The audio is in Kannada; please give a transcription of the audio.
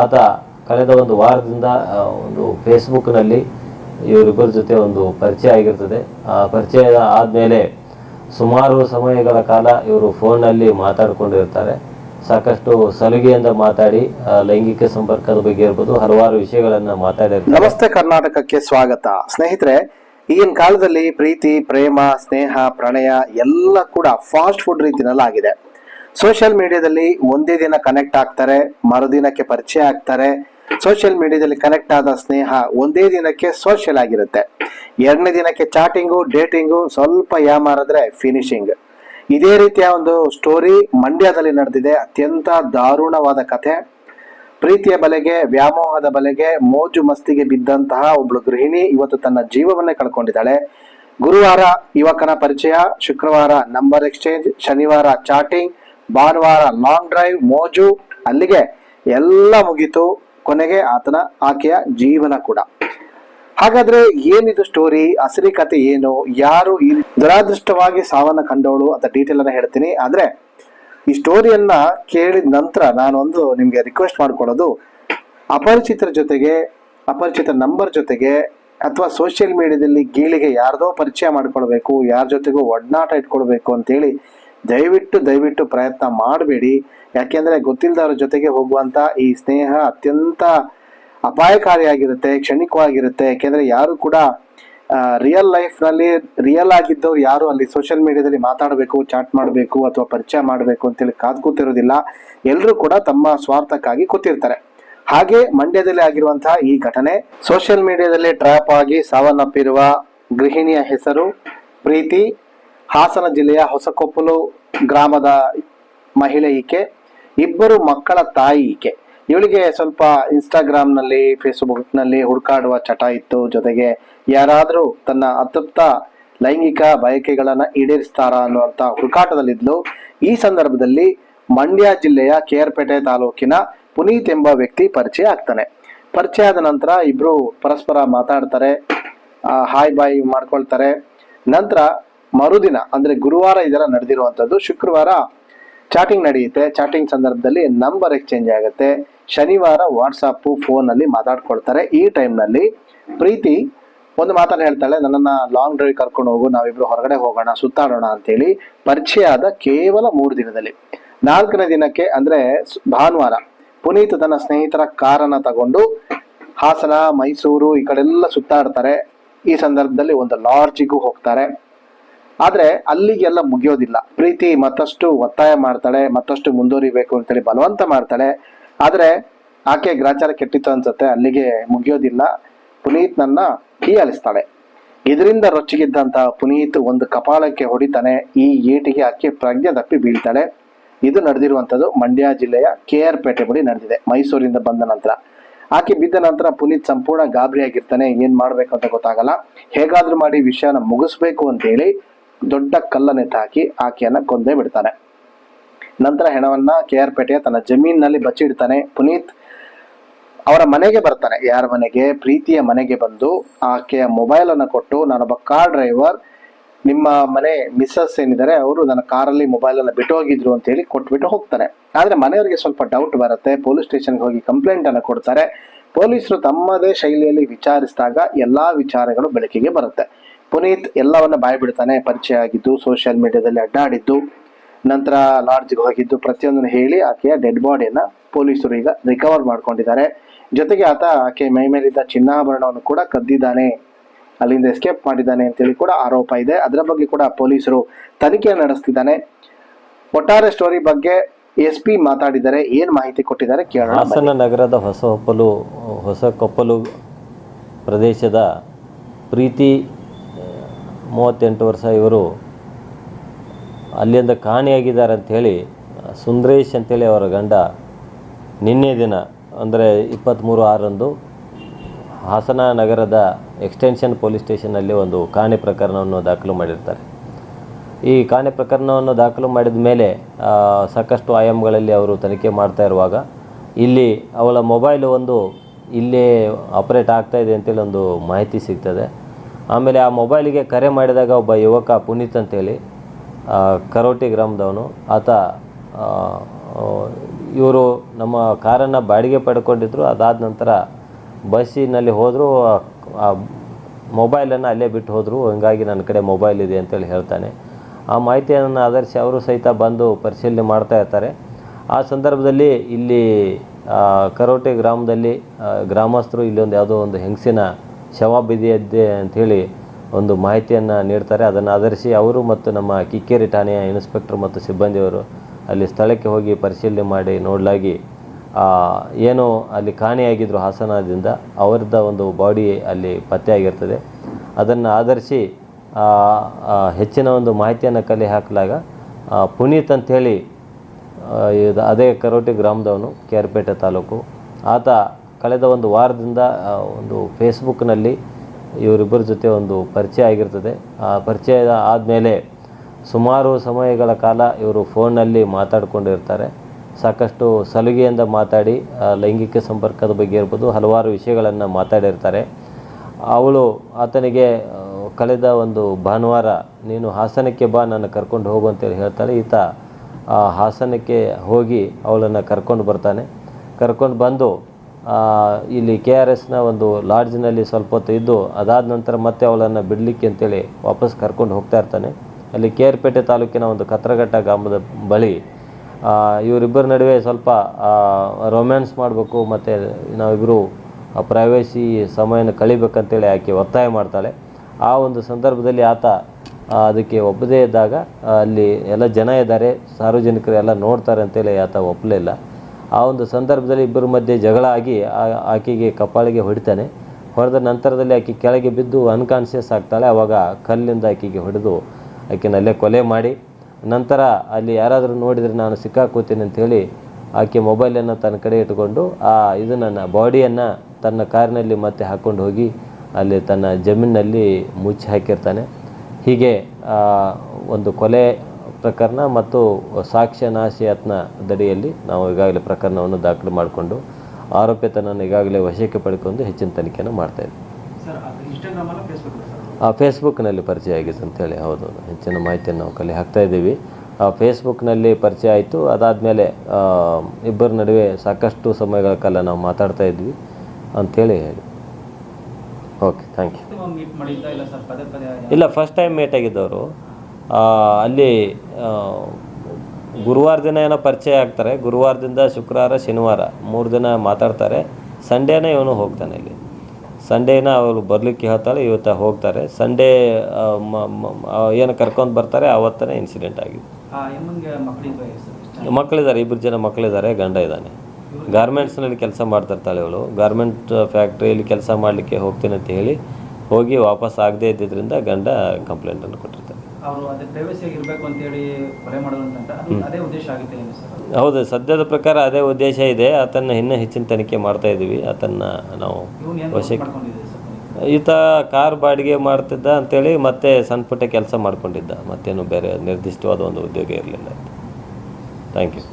ಆತ ಕಳೆದ ಒಂದು ವಾರದಿಂದ ಒಂದು ಫೇಸ್ಬುಕ್ನಲ್ಲಿ ಇವರಿಬ್ಬರ ಜೊತೆ ಒಂದು ಪರಿಚಯ ಆಗಿರ್ತದೆ. ಆ ಪರಿಚಯ ಆದಮೇಲೆ ಸುಮಾರು ಸಮಯಗಳ ಕಾಲ ಇವರು ಫೋನ್ನಲ್ಲಿ ಮಾತಾಡಿಕೊಂಡಿರ್ತಾರೆ ಸಾಕಷ್ಟು ಸಲುಗೆಯಿಂದ ಮಾತಾಡಿ ಲೈಂಗಿಕ ಸಂಪರ್ಕದ ಬಗ್ಗೆ ಇರ್ಬೋದು ಹಲವಾರು ವಿಷಯಗಳನ್ನು ಮಾತಾಡಿರ್ತಾರೆ ನಮಸ್ತೆ ಕರ್ನಾಟಕಕ್ಕೆ ಸ್ವಾಗತ. ಸ್ನೇಹಿತರೆ, ಈಗಿನ ಕಾಲದಲ್ಲಿ ಪ್ರೀತಿ, ಪ್ರೇಮ, ಸ್ನೇಹ, ಪ್ರಣಯ ಎಲ್ಲ ಕೂಡ ಫಾಸ್ಟ್ ಫುಡ್ ರೀತಿನಲ್ಲಿ ಆಗಿದೆ ಸೋಷಿಯಲ್ ಮೀಡಿಯಾದಲ್ಲಿ ಒಂದೇ ದಿನ ಕನೆಕ್ಟ್ ಆಗ್ತಾರೆ, ಮರುದಿನಕ್ಕೆ ಪರಿಚಯ ಆಗ್ತಾರೆ. ಸೋಷಿಯಲ್ ಮೀಡಿಯಾದಲ್ಲಿ ಕನೆಕ್ಟ್ ಆದ ಸ್ನೇಹ ಒಂದೇ ದಿನಕ್ಕೆ ಸೋಷಿಯಲ್ ಆಗಿರುತ್ತೆ. ಎರಡನೇ ದಿನಕ್ಕೆ ಚಾಟಿಂಗು ಡೇಟಿಂಗು ಸ್ವಲ್ಪ ಯಾಮಾರಿದ್ರೆ ಫಿನಿಶಿಂಗ್ ಇದೇ ರೀತಿಯ ಒಂದು ಸ್ಟೋರಿ ಮಂಡ್ಯದಲ್ಲಿ ನಡೆದಿದೆ. ಅತ್ಯಂತ ದಾರುಣವಾದ ಕಥೆ. ಪ್ರೀತಿಯ ಬಲೆಗೆ, ವ್ಯಾಮೋಹದ ಬಲೆಗೆ, ಮೋಜು ಮಸ್ತಿಗೆ ಬಿದ್ದಂತಹ ಒಬ್ಳು ಗೃಹಿಣಿ ಇವತ್ತು ತನ್ನ ಜೀವವನ್ನೇ ಕಳ್ಕೊಂಡಿದ್ದಾಳೆ. ಗುರುವಾರ ಯುವಕನ ಪರಿಚಯ, ಶುಕ್ರವಾರ ನಂಬರ್ ಎಕ್ಸ್ಚೇಂಜ್ ಶನಿವಾರ ಚಾಟಿಂಗ್ ಭಾನುವಾರ ಲಾಂಗ್ ಡ್ರೈವ್ ಮೋಜು, ಅಲ್ಲಿಗೆ ಎಲ್ಲ ಮುಗೀತು. ಕೊನೆಗೆ ಆತನ ಆಕೆಯ ಜೀವನ ಕೂಡ. ಹಾಗಾದ್ರೆ ಏನಿದು ಸ್ಟೋರಿ ಅಸಲಿ ಕತೆ ಏನು? ಯಾರು ಈ ದುರಾದೃಷ್ಟವಾಗಿ ಸಾವನ್ನ ಕಂಡವಳು? ಅಂತ ಡೀಟೇಲ್ ಅನ್ನ ಹೇಳ್ತೀನಿ. ಆದ್ರೆ ಈ ಸ್ಟೋರಿಯನ್ನ ಕೇಳಿದ ನಂತರ ನಾನೊಂದು ನಿಮ್ಗೆ ರಿಕ್ವೆಸ್ಟ್ ಮಾಡ್ಕೊಳ್ಳೋದು. ಅಪರಿಚಿತರ ಜೊತೆಗೆ, ಅಪರಿಚಿತ ನಂಬರ್ ಜೊತೆಗೆ, ಅಥವಾ ಸೋಷಿಯಲ್ ಮೀಡಿಯಾದಲ್ಲಿ ಗೀಳಿಗೆ ಯಾರ್ದೋ ಪರಿಚಯ ಮಾಡ್ಕೊಳ್ಬೇಕು, ಯಾರ ಜೊತೆಗೂ ಒಡನಾಟ ಇಟ್ಕೊಳ್ಬೇಕು ಅಂತೇಳಿ ದಯವಿಟ್ಟು ದಯವಿಟ್ಟು ಪ್ರಯತ್ನ ಮಾಡಬೇಡಿ. ಯಾಕೆಂದ್ರೆ ಗೊತ್ತಿಲ್ಲದವರ ಜೊತೆಗೆ ಹೋಗುವಂತ ಈ ಸ್ನೇಹ ಅತ್ಯಂತ ಅಪಾಯಕಾರಿಯಾಗಿರುತ್ತೆ, ಕ್ಷಣಿಕವಾಗಿರುತ್ತೆ. ಯಾಕೆಂದ್ರೆ ಯಾರು ಕೂಡ ರಿಯಲ್ ಲೈಫ್ನಲ್ಲಿ ರಿಯಲ್ ಆಗಿದ್ದವ್ರು ಯಾರು ಅಲ್ಲಿ ಸೋಷಿಯಲ್ ಮೀಡಿಯಾದಲ್ಲಿ ಮಾತಾಡಬೇಕು ಚಾಟ್ ಮಾಡಬೇಕು ಅಥವಾ ಪರಿಚಯ ಮಾಡಬೇಕು ಅಂತೇಳಿ ಕಾದು ಕೂತಿರೋದಿಲ್ಲ. ಎಲ್ಲರೂ ಕೂಡ ತಮ್ಮ ಸ್ವಾರ್ಥಕ್ಕಾಗಿ ಕೂತಿರ್ತಾರೆ. ಹಾಗೆ ಮಂಡ್ಯದಲ್ಲಿ ಆಗಿರುವಂತಹ ಈ ಘಟನೆ ಸೋಷಿಯಲ್ ಮೀಡಿಯಾದಲ್ಲಿ ಟ್ರ್ಯಾಪ್ ಆಗಿ ಸಾವನ್ನಪ್ಪಿರುವ ಗೃಹಿಣಿಯ ಹೆಸರು, ಪ್ರೀತಿ ಹಾಸನ ಜಿಲ್ಲೆಯ ಹೊಸಕೊಪ್ಪಲು ಗ್ರಾಮದ ಮಹಿಳೆ ಈಕೆ, ಇಬ್ಬರು ಮಕ್ಕಳ ತಾಯಿ ಈಕೆ. ಇವಳಿಗೆ ಸ್ವಲ್ಪ ಇನ್ಸ್ಟಾಗ್ರಾಮ್ನಲ್ಲಿ ನಲ್ಲಿ ಫೇಸ್ಬುಕ್ನಲ್ಲಿ ಹುಡುಕಾಡುವ ಚಟ ಇತ್ತು. ಜೊತೆಗೆ ಯಾರಾದರೂ ತನ್ನ ಅತೃಪ್ತ ಲೈಂಗಿಕ ಬಯಕೆಗಳನ್ನು ಈಡೇರಿಸ್ತಾರ ಅನ್ನುವಂತ ಹುಡುಕಾಟದಲ್ಲಿದ್ಲು. ಈ ಸಂದರ್ಭದಲ್ಲಿ ಮಂಡ್ಯ ಜಿಲ್ಲೆಯ ಕೇರ್ಪೇಟೆ ತಾಲೂಕಿನ ಪುನೀತ್ ಎಂಬ ವ್ಯಕ್ತಿ ಪರಿಚಯ ಆಗ್ತಾನೆ. ಪರಿಚಯ ಆದ ನಂತರ ಇಬ್ರು ಪರಸ್ಪರ ಮಾತಾಡ್ತಾರೆ ಹಾಯ್ ಬಾಯ್ ಮಾಡ್ಕೊಳ್ತಾರೆ. ನಂತರ ಮರುದಿನ, ಅಂದ್ರೆ ಗುರುವಾರ ಇದೆಲ್ಲ ನಡೆದಿರುವಂಥದ್ದು, ಶುಕ್ರವಾರ ಚಾಟಿಂಗ್ ನಡೆಯುತ್ತೆ. ಚಾಟಿಂಗ್ ಸಂದರ್ಭದಲ್ಲಿ ನಂಬರ್ ಎಕ್ಸ್ಚೇಂಜ್ ಆಗುತ್ತೆ. ಶನಿವಾರ ವಾಟ್ಸಪ್ ಫೋನ್ ಅಲ್ಲಿ ಮಾತಾಡ್ಕೊಳ್ತಾರೆ. ಈ ಟೈಮ್ನಲ್ಲಿ ನಲ್ಲಿ ಪ್ರೀತಿ ಒಂದು ಮಾತನ್ನ ಹೇಳ್ತಾಳೆ, ನನ್ನನ್ನ ಲಾಂಗ್ ಡ್ರೈವ್ ಕರ್ಕೊಂಡು ಹೋಗು, ನಾವಿಬ್ರು ಹೊರಗಡೆ ಹೋಗೋಣ, ಸುತ್ತಾಡೋಣ ಅಂತೇಳಿ ಪರಿಚಯ ಆದ ಕೇವಲ ಮೂರು ದಿನದಲ್ಲಿ. ನಾಲ್ಕನೇ ದಿನಕ್ಕೆ, ಅಂದ್ರೆ ಭಾನುವಾರ ಪುನೀತ್ ತನ್ನ ಸ್ನೇಹಿತರ ಕಾರನ್ನ ತಗೊಂಡು ಹಾಸನ, ಮೈಸೂರು ಈ ಕಡೆ ಎಲ್ಲ ಸುತ್ತಾಡ್ತಾರೆ. ಈ ಸಂದರ್ಭದಲ್ಲಿ ಒಂದು ಲಾಡ್ಜಿಗೂ ಹೋಗ್ತಾರೆ. ಆದ್ರೆ ಅಲ್ಲಿಗೆಲ್ಲ ಮುಗಿಯೋದಿಲ್ಲ. ಪ್ರೀತಿ ಮತ್ತಷ್ಟು ಒತ್ತಾಯ ಮಾಡ್ತಾಳೆ, ಮತ್ತಷ್ಟು ಮುಂದುವರಿಬೇಕು ಅಂತೇಳಿ ಬಲವಂತ ಮಾಡ್ತಾಳೆ. ಆದ್ರೆ ಆಕೆ ಗ್ರಾಚಾರ ಕೆಟ್ಟಿತ್ತು ಅನ್ಸುತ್ತೆ, ಅಲ್ಲಿಗೆ ಮುಗಿಯೋದಿಲ್ಲ. ಪುನೀತ್ ನನ್ನ ಹೀಯಾಳಿಸ್ತಾಳೆ ಇದರಿಂದ ರೊಚ್ಚಿಗಿದ್ದಂತಹ ಪುನೀತ್ ಒಂದು ಕಪಾಳಕ್ಕೆ ಹೊಡಿತಾನೆ, ಈ ಏಟಿಗೆ ಆಕೆ ಪ್ರಜ್ಞೆ ತಪ್ಪಿ ಬೀಳ್ತಾಳೆ. ಇದು ನಡೆದಿರುವಂತದ್ದು ಮಂಡ್ಯ ಜಿಲ್ಲೆಯ ಕೆ ಆರ್ ಪೇಟೆ ಬಳಿ ನಡೆದಿದೆ, ಮೈಸೂರಿಂದ ಬಂದ ನಂತರ. ಆಕೆ ಬಿದ್ದ ನಂತರ ಪುನೀತ್ ಸಂಪೂರ್ಣ ಗಾಬರಿಯಾಗಿರ್ತಾನೆ, ಏನ್ ಮಾಡ್ಬೇಕು ಅಂತ ಗೊತ್ತಾಗಲ್ಲ. ಹೇಗಾದ್ರೂ ಮಾಡಿ ವಿಷಯನ ಮುಗಿಸ್ಬೇಕು ಅಂತೇಳಿ ದೊಡ್ಡ ಕಲ್ಲನ್ನೇ ತಾಕಿ ಆಕೆಯನ್ನ ಕೊಂದೇ ಬಿಡ್ತಾನೆ. ನಂತರ ಹೆಣವನ್ನ ಕೆ ಆರ್ ಪೇಟೆಯ ತನ್ನ ಜಮೀನಿನಲ್ಲಿ ಬಚ್ಚಿಡ್ತಾನೆ ಪುನೀತ್ ಅವರ ಮನೆಗೆ ಬರ್ತಾನೆ. ಯಾರ ಮನೆಗೆ? ಪ್ರೀತಿಯ ಮನೆಗೆ ಬಂದು ಆಕೆಯ ಮೊಬೈಲ್ ಅನ್ನು ಕೊಟ್ಟು, ನಾನೊಬ್ಬ ಕಾರ್ ಡ್ರೈವರ್ ನಿಮ್ಮ ಮನೆ ಮಿಸ್ಸಸ್ ಏನಿದ್ದಾರೆ, ಅವರು ನನ್ನ ಕಾರಲ್ಲಿ ಮೊಬೈಲ್ ಅನ್ನು ಬಿಟ್ಟು ಹೋಗಿದ್ರು ಅಂತ ಹೇಳಿ ಕೊಟ್ಬಿಟ್ಟು ಹೋಗ್ತಾನೆ. ಆದ್ರೆ ಮನೆಯವರಿಗೆ ಸ್ವಲ್ಪ ಡೌಟ್ ಬರುತ್ತೆ. ಪೊಲೀಸ್ ಸ್ಟೇಷನ್ಗೆ ಹೋಗಿ ಕಂಪ್ಲೇಂಟ್ ಅನ್ನು ಕೊಡ್ತಾರೆ. ಪೊಲೀಸರು ತಮ್ಮದೇ ಶೈಲಿಯಲ್ಲಿ ವಿಚಾರಿಸಿದಾಗ ಎಲ್ಲಾ ವಿಚಾರಗಳು ಬೆಳಕಿಗೆ ಬರುತ್ತೆ. ಪುನೀತ್ ಎಲ್ಲವನ್ನ ಬಾಯ್ ಬಿಡ್ತಾನೆ ಪರಿಚಯ ಆಗಿದ್ದು ಸೋಷಿಯಲ್ ಮೀಡಿಯಾದಲ್ಲಿ ಅಡ್ಡಾಡಿದ್ದು. ನಂತರ ಲಾಡ್ಜ್ಗೆ ಹೋಗಿದ್ದು. ಪ್ರತಿಯೊಂದನ್ನು ಹೇಳಿ ಆಕೆಯ ಡೆಡ್ ಬಾಡಿಯನ್ನ ಪೊಲೀಸರು ಈಗ ರಿಕವರ್ ಮಾಡ್ಕೊಂಡಿದ್ದಾರೆ. ಜೊತೆಗೆ ಆತ ಆಕೆ ಮೈ ಮೇಲಿದ್ದ ಚಿನ್ನಾಭರಣವನ್ನು ಕೂಡ ಕದ್ದಿದ್ದಾನೆ. ಅಲ್ಲಿಂದ ಎಸ್ಕೇಪ್ ಮಾಡಿದ್ದಾನೆ ಅಂತೇಳಿ ಕೂಡ ಆರೋಪ ಇದೆ. ಅದರ ಬಗ್ಗೆ ಕೂಡ ಪೊಲೀಸರು ತನಿಖೆ ನಡೆಸ್ತಿದ್ದಾನೆ. ಒಟ್ಟಾರೆ ಸ್ಟೋರಿ ಬಗ್ಗೆ ಎಸ್ ಪಿ ಮಾತಾಡಿದ್ದಾರೆ ಏನ್ ಮಾಹಿತಿ ಕೊಟ್ಟಿದ್ದಾರೆ ಕೇಳೋಣ. ಹಾಸನ ನಗರದ ಹೊಸ ಕೊಪ್ಪಲು ಹೊಸ ಕೊಪ್ಪಲು ಪ್ರದೇಶದ ಪ್ರೀತಿ ಮೂವತ್ತೆಂಟು ವರ್ಷ ಇವರು ಅಲ್ಲಿಂದ ಕಾಣೆಯಾಗಿದ್ದಾರೆ ಅಂಥೇಳಿ ಸುಂದರೇಶ್ ಅಂತೇಳಿ ಅವರ ಗಂಡ ನಿನ್ನೆ ದಿನ, ಅಂದರೆ ಇಪ್ಪತ್ತ್ಮೂರು ಆರಂದು ಹಾಸನ ನಗರದ ಎಕ್ಸ್ಟೆನ್ಷನ್ ಪೊಲೀಸ್ ಸ್ಟೇಷನಲ್ಲಿ ಒಂದು ಕಾಣೆ ಪ್ರಕರಣವನ್ನು ದಾಖಲು ಮಾಡಿರ್ತಾರೆ. ಈ ಕಾಣೆ ಪ್ರಕರಣವನ್ನು ದಾಖಲು ಮಾಡಿದ ಮೇಲೆ ಸಾಕಷ್ಟು ಆಯಾಮಗಳಲ್ಲಿ ಅವರು ತನಿಖೆ ಮಾಡ್ತಾ ಇರುವಾಗ, ಇಲ್ಲಿ ಅವಳ ಮೊಬೈಲ್ ಒಂದು ಇಲ್ಲೇ ಆಪರೇಟ್ ಆಗ್ತಾಯಿದೆ ಅಂತೇಳಿ ಒಂದು ಮಾಹಿತಿ ಸಿಗ್ತದೆ. ಆಮೇಲೆ ಆ ಮೊಬೈಲಿಗೆ ಕರೆ ಮಾಡಿದಾಗ ಒಬ್ಬ ಯುವಕ ಪುನೀತ್ ಅಂತೇಳಿ ಕರೋಟಿ ಗ್ರಾಮದವನು. ಆತ ಇವರು ನಮ್ಮ ಕಾರನ್ನು ಬಾಡಿಗೆ ಪಡ್ಕೊಂಡಿದ್ರು. ಅದಾದ ನಂತರ ಬಸ್ಸಿನಲ್ಲಿ ಹೋದರೂ, ಆ ಮೊಬೈಲನ್ನು ಅಲ್ಲೇ ಬಿಟ್ಟು ಹೋದರು. ಹಂಗಾಗಿ ನನ್ನ ಕಡೆ ಮೊಬೈಲ್ ಇದೆ ಅಂತೇಳಿ ಹೇಳ್ತಾನೆ. ಆ ಮಾಹಿತಿಯನ್ನು ಆಧರಿಸಿ ಅವರು ಸಹಿತ ಬಂದು ಪರಿಶೀಲನೆ ಮಾಡ್ತಾ ಇರ್ತಾರೆ. ಆ ಸಂದರ್ಭದಲ್ಲಿ ಇಲ್ಲಿ ಕರೋಟೆ ಗ್ರಾಮದಲ್ಲಿ ಗ್ರಾಮಸ್ಥರು ಇಲ್ಲೊಂದು ಯಾವುದೋ ಒಂದು ಹೆಂಗಸಿನ ಶವ ಬಿದ್ದಿದೆ ಅಂಥೇಳಿ ಒಂದು ಮಾಹಿತಿಯನ್ನು ನೀಡ್ತಾರೆ. ಅದನ್ನು ಆಧರಿಸಿ ಅವರು ಮತ್ತು ನಮ್ಮ ಕಿಕ್ಕೇರಿ ಠಾಣೆಯ ಇನ್ಸ್ಪೆಕ್ಟರ್ ಮತ್ತು ಸಿಬ್ಬಂದಿಯವರು ಅಲ್ಲಿ ಸ್ಥಳಕ್ಕೆ ಹೋಗಿ ಪರಿಶೀಲನೆ ಮಾಡಿ ನೋಡಲಾಗಿ ಏನು ಅಲ್ಲಿ ಕಾಣೆಯಾಗಿದ್ದರು ಹಾಸನದಿಂದ ಅವರದ ಒಂದು ಬಾಡಿ ಅಲ್ಲಿ ಪತ್ತೆಯಾಗಿರ್ತದೆ. ಅದನ್ನು ಆಧರಿಸಿ ಹೆಚ್ಚಿನ ಒಂದು ಮಾಹಿತಿಯನ್ನು ಕಲೆ ಹಾಕಲಾಗ ಪುನೀತ್ ಅಂಥೇಳಿ ಇದು ಅದೇ ಕರೋಟಿ ಗ್ರಾಮದವನು ಕೇರ್ಪೇಟೆ ತಾಲೂಕು. ಆತ ಕಳೆದ ಒಂದು ವಾರದಿಂದ ಒಂದು ಫೇಸ್ಬುಕ್ನಲ್ಲಿ ಇವರಿಬ್ಬರ ಜೊತೆ ಒಂದು ಪರಿಚಯ ಆಗಿರ್ತದೆ. ಆ ಪರಿಚಯ ಆದಮೇಲೆ ಸುಮಾರು ಸಮಯಗಳ ಕಾಲ ಇವರು ಫೋನ್ನಲ್ಲಿ ಮಾತಾಡಿಕೊಂಡಿರ್ತಾರೆ. ಸಾಕಷ್ಟು ಸಲುಗೆಯಿಂದ ಮಾತಾಡಿ ಲೈಂಗಿಕ ಸಂಪರ್ಕದ ಬಗ್ಗೆ ಇರ್ಬೋದು, ಹಲವಾರು ವಿಷಯಗಳನ್ನು ಮಾತಾಡಿರ್ತಾರೆ. ಅವಳು ಆತನಿಗೆ ಕಳೆದ ಒಂದು ಭಾನುವಾರ, ನೀನು ಹಾಸನಕ್ಕೆ ಬಾ, ನನ್ನ ಕರ್ಕೊಂಡು ಹೋಗು ಅಂತೇಳಿ ಹೇಳ್ತಾಳೆ. ಈತ, ಆ, ಹಾಸನಕ್ಕೆ ಹೋಗಿ ಅವಳನ್ನು ಕರ್ಕೊಂಡು ಬರ್ತಾನೆ. ಕರ್ಕೊಂಡು ಬಂದು ಇಲ್ಲಿ ಕೆ ಆರ್ ಎಸ್ನ ಒಂದು ಲಾಡ್ಜ್ನಲ್ಲಿ ಸ್ವಲ್ಪ ಹೊತ್ತು ಇದ್ದು, ಅದಾದ ನಂತರ ಮತ್ತೆ ಅವಳನ್ನು ಬಿಡಲಿಕ್ಕೆ ಅಂತೇಳಿ ವಾಪಸ್ ಕರ್ಕೊಂಡು ಹೋಗ್ತಾ ಇರ್ತಾನೆ. ಅಲ್ಲಿ ಕೆ ಆರ್ ಪೇಟೆ ತಾಲೂಕಿನ ಒಂದು ಕತ್ರಘಟ್ಟ ಗ್ರಾಮದ ಬಳಿ ಇವರಿಬ್ಬರ ನಡುವೆ ಸ್ವಲ್ಪ ರೊಮ್ಯಾನ್ಸ್ ಮಾಡಬೇಕು, ಮತ್ತು ನಾವಿಬ್ಬರು ಪ್ರೈವೇಸಿ ಸಮಯನ ಕಳಿಬೇಕಂತೇಳಿ ಆಕೆ ಒತ್ತಾಯ ಮಾಡ್ತಾಳೆ. ಆ ಒಂದು ಸಂದರ್ಭದಲ್ಲಿ ಆತ ಅದಕ್ಕೆ ಒಪ್ಪದೇ ಇದ್ದಾಗ, ಅಲ್ಲಿ ಎಲ್ಲ ಜನ ಇದ್ದಾರೆ ಸಾರ್ವಜನಿಕರು ಎಲ್ಲ ನೋಡ್ತಾರೆ ಅಂತೇಳಿ ಆತ ಒಪ್ಪಲಿಲ್ಲ ಆ ಒಂದು ಸಂದರ್ಭದಲ್ಲಿ ಇಬ್ಬರ ಮಧ್ಯೆ ಜಗಳ ಆಗಿ ಆಕೆಗೆ ಕಪಾಳಿಗೆ ಹೊಡಿತಾನೆ. ಹೊಡೆದ ನಂತರದಲ್ಲಿ ಆಕೆ ಕೆಳಗೆ ಬಿದ್ದು ಅನ್ಕಾನ್ಷಿಯಸ್ ಆಗ್ತಾಳೆ. ಆವಾಗ ಕಲ್ಲಿಂದ ಆಕೆಗೆ ಹೊಡೆದು ಆಕೆನಲ್ಲೇ ಕೊಲೆ ಮಾಡಿ. ನಂತರ ಅಲ್ಲಿ ಯಾರಾದರೂ ನೋಡಿದರೆ ನಾನು ಸಿಕ್ಕಾಕೋತೀನಿ ಅಂಥೇಳಿ ಆಕೆ ಮೊಬೈಲನ್ನು ತನ್ನ ಕಡೆ ಇಟ್ಕೊಂಡು ಆ ಇದನ್ನು ಬಾಡಿಯನ್ನು ತನ್ನ ಕಾರಿನಲ್ಲಿ ಮತ್ತೆ ಹಾಕ್ಕೊಂಡು ಹೋಗಿ ಅಲ್ಲಿ ತನ್ನ ಜಮೀನಿನಲ್ಲಿ ಮುಚ್ಚಿ ಹಾಕಿರ್ತಾನೆ ಹೀಗೆ ಒಂದು ಕೊಲೆ ಪ್ರಕರಣ ಮತ್ತು ಸಾಕ್ಷ್ಯ ನಾಶಿಯತ್ನ ದಡಿಯಲ್ಲಿ ನಾವು ಈಗಾಗಲೇ ಪ್ರಕರಣವನ್ನು ದಾಖಲು ಮಾಡಿಕೊಂಡು ಆರೋಪಿತನನ್ನು ಈಗಾಗಲೇ ವಶಕ್ಕೆ ಪಡ್ಕೊಂಡು ಹೆಚ್ಚಿನ ತನಿಖೆಯನ್ನು ಮಾಡ್ತಾ ಇದ್ದೀವಿ ಸರ್ ಅದು ಇನ್ಸ್ಟಾಗ್ರಾಮ್ ಅಲ್ಲ ಫೇಸ್ಬುಕ್ ಸರ್ ಆ ಫೇಸ್ಬುಕ್ನಲ್ಲಿ ಪರಿಚಯ ಆಗಿದೆ ಅಂತೇಳಿ ಹೌದು. ಹೆಚ್ಚಿನ ಮಾಹಿತಿಯನ್ನು ನಾವು ಕಲೆ ಹಾಕ್ತಾ ಇದ್ದೀವಿ. ಆ ಫೇಸ್ಬುಕ್ನಲ್ಲಿ ಪರಿಚಯ ಆಯಿತು. ಅದಾದಮೇಲೆ ಇಬ್ಬರ ನಡುವೆ ಸಾಕಷ್ಟು ಸಮಯಗಳ ಕಾಲ ನಾವು ಮಾತಾಡ್ತಾ ಇದ್ವಿ ಅಂಥೇಳಿ ಹೇಳಿ ಓಕೆ ಥ್ಯಾಂಕ್ ಯು ಇಲ್ಲ ಫಸ್ಟ್ ಟೈಮ್ ಮೀಟ್ ಆಗಿದ್ದವರು. ಅಲ್ಲಿ ಗುರುವಾರ ದಿನ ಏನೋ ಪರಿಚಯ ಆಗ್ತಾರೆ. ಗುರುವಾರದಿಂದ ಶುಕ್ರವಾರ ಶನಿವಾರ ಮೂರು ದಿನ ಮಾತಾಡ್ತಾರೆ. ಸಂಡೇನೇ ಇವನು ಹೋಗ್ತಾನೆ ಇಲ್ಲಿ. ಸಂಡೇನ ಅವರು ಬರಲಿಕ್ಕೆ ಹೇಳ್ತಾಳೆ ಇವತ್ತು ಹೋಗ್ತಾರೆ. ಸಂಡೇ ಏನು ಕರ್ಕೊಂಡು ಬರ್ತಾರೆ ಆವತ್ತನೇ ಇನ್ಸಿಡೆಂಟ್ ಆಗಿದೆ. ಮಕ್ಕಳಿದ್ದಾರೆ ಇಬ್ಬರು ಜನ ಮಕ್ಕಳಿದ್ದಾರೆ ಗಂಡ ಇದ್ದಾನೆ. ಗಾರ್ಮೆಂಟ್ಸ್ನಲ್ಲಿ ಕೆಲಸ ಮಾಡ್ತಿರ್ತಾಳೆ ಇವಳು. ಗಾರ್ಮೆಂಟ್ ಫ್ಯಾಕ್ಟ್ರಿಯಲ್ಲಿ ಕೆಲಸ ಮಾಡಲಿಕ್ಕೆ ಹೋಗ್ತೀನಿ ಅಂತ ಹೇಳಿ ಹೋಗಿ ವಾಪಸ್ ಆಗದೇ ಇದ್ದಿದ್ದರಿಂದ ಗಂಡ ಕಂಪ್ಲೇಂಟನ್ನು ಕೊಟ್ಟಿರ್ತಾರೆ ಅವರು ಅದೇ ಪ್ರೈವಸಿಯಾಗಿ ಇರಬೇಕು ಅಂತೇಳಿ ಕೊಲೆ ಮಾಡೋದಂತ ಅದು ಉದ್ದೇಶ ಆಗುತ್ತೆ ಏನು ಸರ್? ಹೌದು ಸದ್ಯದ ಪ್ರಕಾರ ಅದೇ ಉದ್ದೇಶ ಇದೆ. ಆತನ ಇನ್ನೂ ಹೆಚ್ಚಿನ ತನಿಖೆ ಮಾಡ್ತಾ ಇದ್ದೀವಿ ಆತನ್ನ ನಾವು ವಶಕ್ಕೆ ಈತ ಕಾರ್ ಬಾಡಿಗೆ ಮಾಡ್ತಿದ್ದ ಅಂತೇಳಿ ಮತ್ತೆ ಸಣ್ಣ ಪುಟ್ಟ ಕೆಲಸ ಮಾಡ್ಕೊಂಡಿದ್ದ. ಮತ್ತೇನು ಬೇರೆ ನಿರ್ದಿಷ್ಟವಾದ ಒಂದು ಉದ್ಯೋಗ ಇರಲಿಲ್ಲ ಥ್ಯಾಂಕ್ ಯು